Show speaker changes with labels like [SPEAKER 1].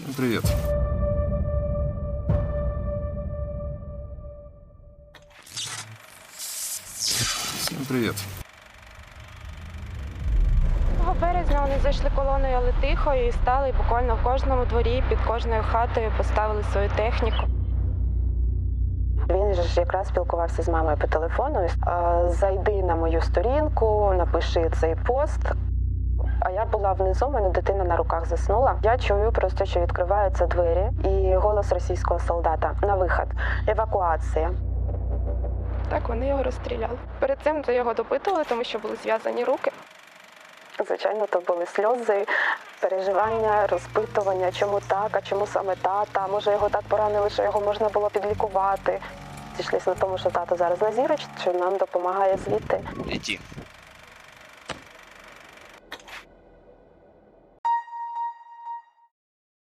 [SPEAKER 1] Всем привет. Всем привет.
[SPEAKER 2] 2 березня вони зайшли колоною, але тихо і стали буквально в кожному дворі, під кожною хатою поставили свою техніку.
[SPEAKER 3] Він же ж якраз спілкувався з мамою по телефону. Зайди на мою сторінку, напиши цей пост. А я була внизу, мене дитина на руках заснула. Я чую просто, що відкриваються двері, і голос російського солдата на вихід. Евакуація.
[SPEAKER 2] Так вони його розстріляли. Перед цим то його допитували, тому що були зв'язані руки.
[SPEAKER 3] Звичайно, то були сльози, переживання, розпитування, чому так, а чому саме тата. Може, його так поранили, що його можна було підлікувати. Зійшлися на тому, що тато зараз на зіроч, що нам допомагає звідти.
[SPEAKER 4] Иди.